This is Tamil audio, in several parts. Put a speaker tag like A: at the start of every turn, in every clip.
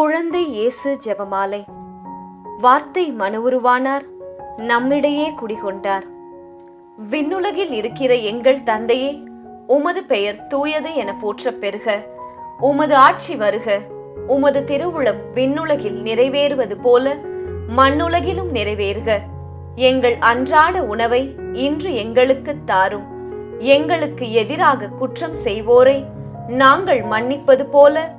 A: குழந்தை இயேசு ஜெபமாலை. வார்த்தை மனுவுருவானார் நம்மிடையே குடிகொண்டார். விண்ணுலகில் இருக்கிற எங்கள் தந்தையே உமது பெயர் தூயது என போற்றப் பெறுக. உமது ஆட்சி வருக. உமது திருவுளம் விண்ணுலகில் நிறைவேறுவது போல மண்ணுலகிலும் நிறைவேறுக. எங்கள் அன்றாட உணவை இன்று எங்களுக்குத் தாரும். எங்களுக்கு எதிராக குற்றம் செய்வோரை நாங்கள் மன்னிப்பது போல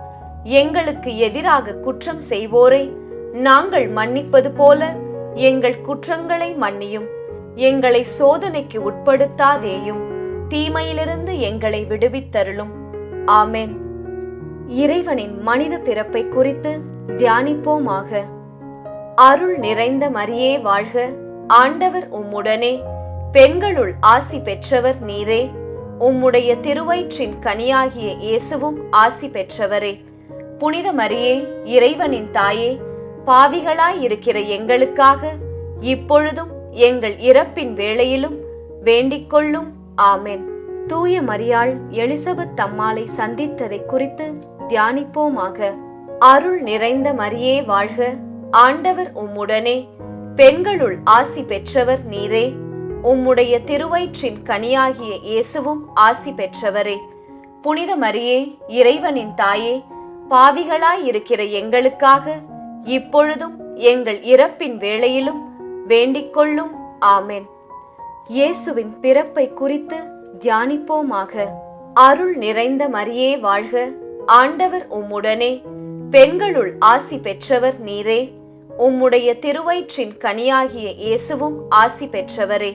A: எங்களுக்கு எதிராக குற்றம் செய்வோரை. நாங்கள் மன்னிப்பது போல எங்கள் குற்றங்களை மன்னியும். எங்களை சோதனைக்கு உட்படுத்தாதேயும். தீமையிலிருந்து எங்களை விடுவித்தருளும். ஆமென். இறைவனின் மனித பிறப்பை குறித்து தியானிப்போமாக. அருள் நிறைந்த மரியே வாழ்க. ஆண்டவர் உம்முடனே. பெண்களுள் ஆசி பெற்றவர் நீரே. உம்முடைய திருவயிற்றின் கனியாகிய இயேசுவும் ஆசி பெற்றவரே. புனித மரியே இறைவனின் தாயே பாவிகளாயிருக்கிற எங்களுக்காக இப்பொழுதும் எங்கள் இறப்பின் வேளையிலும் வேண்டிக்கொள்ளும் ஆமென். தூய மரியாள் எலிசபெத் தம்மாளை சந்தித்ததை குறித்து தியானிப்போமாக. அருள் நிறைந்த மரியே வாழ்க. ஆண்டவர் உம்முடனே. பெண்களுள் ஆசி பெற்றவர் நீரே. உம்முடைய திருவயிற்றின் கனியாகிய இயேசுவும் ஆசி பெற்றவரே. புனித மரியே இறைவனின் தாயே பாவிகளாயிருக்கிற எங்களுக்காக இப்பொழுதும் எங்கள் இறப்பின் வேளையிலும் வேண்டிக்கொள்ளும் ஆமென். இயேசுவின் பிறப்பை குறித்து தியானிப்போமாக. அருள் நிறைந்த மரியே வாழ்க. ஆண்டவர் உம்முடனே. பெண்களுள் ஆசி பெற்றவர் நீரே. உம்முடைய திருவயிற்றின் கனியாகிய இயேசுவும் ஆசி பெற்றவரே.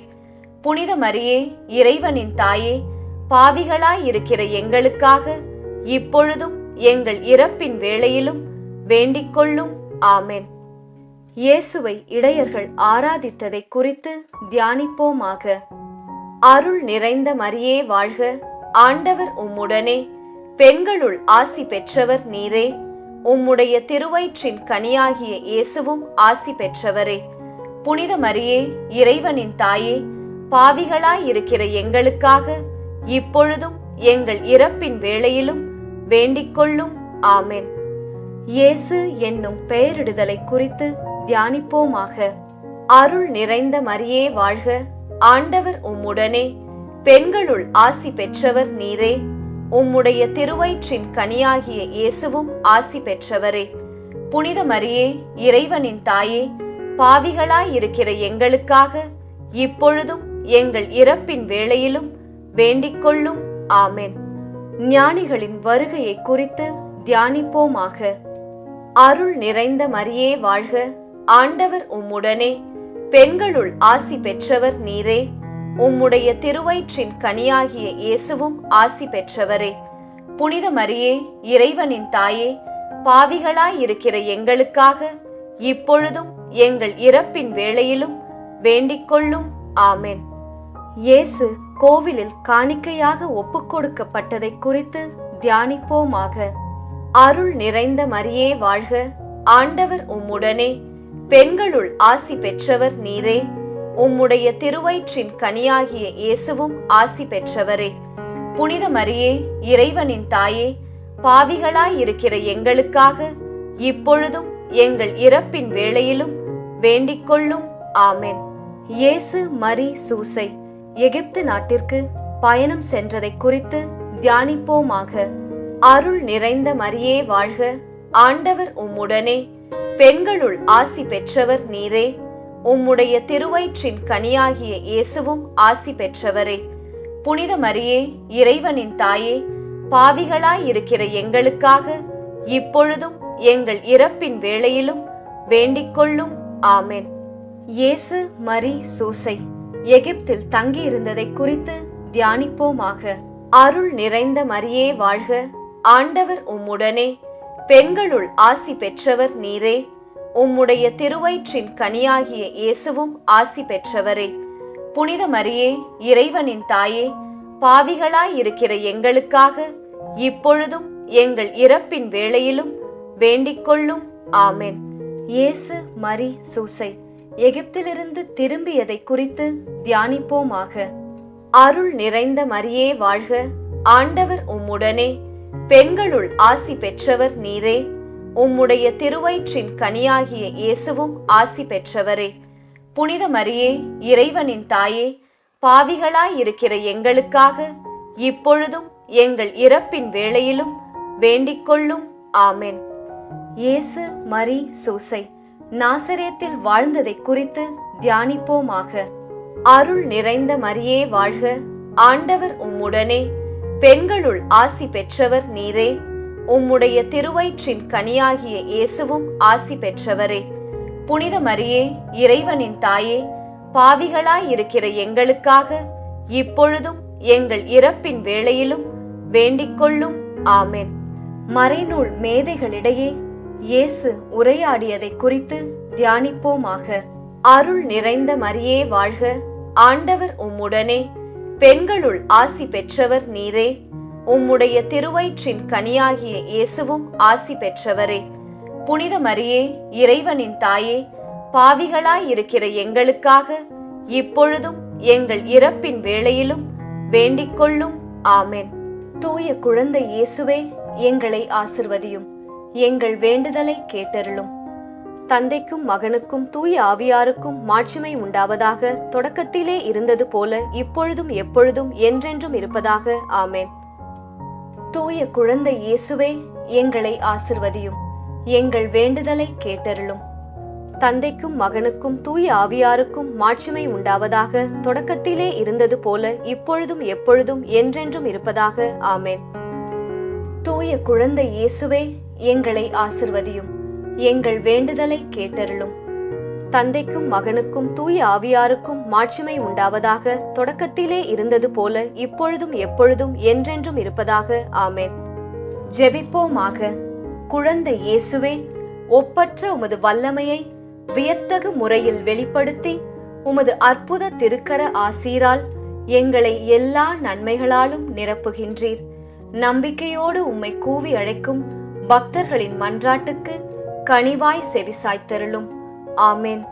A: புனித மரியே இறைவனின் தாயே பாவிகளாயிருக்கிற எங்களுக்காக இப்பொழுதும் எங்கள் இறப்பின் வேளையிலும் வேண்டிக்கொள்ளும். ஆமென். இயேசுவை இடையர்கள் ஆராதித்ததை குறித்து தியானிப்போமாக. அருள் நிறைந்த மரியே வாழ்க. ஆண்டவர் உம்முடனே. பெண்களுள் ஆசி பெற்றவர் நீரே. உம்முடைய திருவயிற்றின் கனியாகிய இயேசுவும் ஆசி பெற்றவரே. புனித மரியே இறைவனின் தாயே பாவிகளாயிருக்கிற எங்களுக்காக இப்பொழுதும் எங்கள் இறப்பின் வேளையிலும் வேண்டிக்கொள்ளும். ஆமென். இயேசு என்னும் பெயரிடுதலை குறித்து தியானிப்போமாக. அருள் நிறைந்த மரியே வாழ்க. ஆண்டவர் உம்முடனே. பெண்களுள் ஆசி பெற்றவர் நீரே. உம்முடைய திருவயிற்றின் கனியாகிய இயேசுவும் ஆசி பெற்றவரே. புனித மரியே இறைவனின் தாயே பாவிகளாயிருக்கிற எங்களுக்காக இப்பொழுதும் எங்கள் இறப்பின் வேளையிலும் வேண்டிக்கொள்ளும். ஆமேன். ஞானிகளின் வருகையை குறித்து தியானிப்போமாக. அருள் நிறைந்த மரியே வாழ்க ஆண்டவர் உம்முடனே. பெண்களுள் ஆசி பெற்றவர் நீரே. உம்முடைய திருவயிற்றின் கனியாகிய இயேசுவும் ஆசி பெற்றவரே. புனித மரியே இறைவனின் தாயே பாவிகளாயிருக்கிற எங்களுக்காக இப்பொழுதும் எங்கள் இறப்பின் வேளையிலும் வேண்டிக்கொள்ளும் ஆமென். இயேசு கோவிலில் காணிக்கையாக ஒப்புக்கொடுக்கப்பட்டதை குறித்து தியானிப்போமாக. அருள் நிறைந்த மரியே வாழ்க ஆண்டவர் உம்முடனே. பெண்களுள் ஆசி பெற்றவர் நீரே. உம்முடைய திருவயிற்றின் கனியாகிய இயேசுவும் ஆசி பெற்றவரே. புனித மரியே இறைவனின் தாயே பாவிகளாயிருக்கிற எங்களுக்காக இப்பொழுதும் எங்கள் இறப்பின் வேளையிலும் வேண்டிக்கொள்ளும் ஆமென். இயேசு மரி சூசை எகிப்து நாட்டிற்கு பயணம் சென்றதை குறித்து தியானிப்போமாக. அருள் நிறைந்த மரியே வாழ்க ஆண்டவர் உம்முடனே. பெண்களுள் ஆசி பெற்றவர் நீரே. உம்முடைய திருவயிற்றின் கனியாகிய இயேசுவும் ஆசி பெற்றவரே. புனித மரியே இறைவனின் தாயே பாவிகளாய் இருக்கிற எங்களுக்காக இப்பொழுதும் எங்கள் இறப்பின் வேளையிலும் வேண்டிக்கொள்ளும் ஆமென். இயேசு மரி சூசை எகிப்தில் தங்கியிருந்ததை குறித்து தியானிப்போமாக. அருள் நிறைந்த மரியே வாழ்க. ஆண்டவர் உம்முடனே. பெண்களுள் ஆசி பெற்றவர் நீரே. உம்முடைய திருவயிற்றின் கனியாகிய இயேசுவும் ஆசி பெற்றவரே. புனித மரியே இறைவனின் தாயே பாவிகளாய் இருக்கிற எங்களுக்காக இப்பொழுதும் எங்கள் இறப்பின் வேளையிலும் வேண்டிக்கொள்ளும் ஆமென். இயேசு மரி சூசை எகிப்திலிருந்து திரும்பியதை குறித்து தியானிப்போமாக. அருள் நிறைந்த மரியே வாழ்க ஆண்டவர் உம்முடனே. பெண்களுள் ஆசி பெற்றவர் நீரே. உம்முடைய திருவயிற்றின் கனியாகிய இயேசுவும் ஆசி பெற்றவரே. புனித மரியே இறைவனின் தாயே பாவிகளாய் இருக்கிற எங்களுக்காக இப்பொழுதும் எங்கள் இறப்பின் வேளையிலும் வேண்டிக்கொள்ளும் ஆமென். இயேசு மரி சூசை நாசரேத்தில் வாழ்ந்ததை குறித்து தியானிப்போமாக. அருள் நிறைந்த மரியே வாழ்க. ஆண்டவர் உம்முடனே. பெண்களுள் ஆசி பெற்றவர் நீரே. உம்முடைய திருவயிற்றின் கனியாகிய இயேசுவும் ஆசி பெற்றவரே. புனித மரியே இறைவனின் தாயே பாவிகளாயிருக்கிற எங்களுக்காக இப்பொழுதும் எங்கள் இறப்பின் வேளையிலும் வேண்டிக்கொள்ளும் ஆமென். மறைநூல் மேதைகளிடையே இயேசு உரையாடியதை குறித்து தியானிப்போமாக. அருள் நிறைந்த மரியே வாழ்க. ஆண்டவர் உம்முடனே. பெண்களுள் ஆசி பெற்றவர் நீரே. உம்முடைய திருவயிற்றின் கனியாகிய இயேசுவும் ஆசி பெற்றவரே. புனித மரியே இறைவனின் தாயே பாவிகளாய் இருக்கிற எங்களுக்காக இப்பொழுதும் எங்கள் இறப்பின் வேளையிலும் வேண்டிக்கொள்ளும் ஆமென். தூய குழந்தை இயேசுவே எங்களை ஆசிர்வதியும். எங்கள் வேண்டுதலை கேட்டருளும். தந்தைக்கும் மகனுக்கும் தூய ஆவியாருக்கும் மாட்சிமை உண்டாவதாக தொடக்கத்திலே இருந்தது போல இப்பொழுதும் எப்பொழுதும் என்றென்றும் இருப்பதாக. ஆமேன். தூய குழந்தை இயேசுவே எங்களை ஆசிர்வதியும். எங்கள் வேண்டுதலை கேட்டருளும். தந்தைக்கும் மகனுக்கும் தூய ஆவியாருக்கும் மாட்சிமை உண்டாவதாக தொடக்கத்திலே இருந்தது போல இப்பொழுதும் எப்பொழுதும் என்றென்றும் இருப்பதாக. ஆமேன். தூய குழந்தை இயேசுவே எங்களை ஆசிர்வதியும். எங்கள் வேண்டுதலை கேட்டருளும். தந்தைக்கும் மகனுக்கும் தூய ஆவியாருக்கும் மாட்சிமை உண்டாவதாக தொடக்கத்திலே இருந்தது போல இப்பொழுதும் எப்பொழுதும் என்றென்றும் இருப்பதாக ஆமேன். ஜெபிப்போமாக. குழந்தை இயேசுவே ஒப்பற்ற உமது வல்லமையை வியத்தகு முறையில் வெளிப்படுத்தி உமது அற்புத திருக்கர ஆசீரால் எங்களை எல்லா நன்மைகளாலும் நிரப்புகின்றீர். நம்பிக்கையோடு உம்மை கூவி அழைக்கும் பக்தர்களின் மன்றாட்டுக்கு கனிவாய் செவிசாய்த்தருளும். ஆமேன்.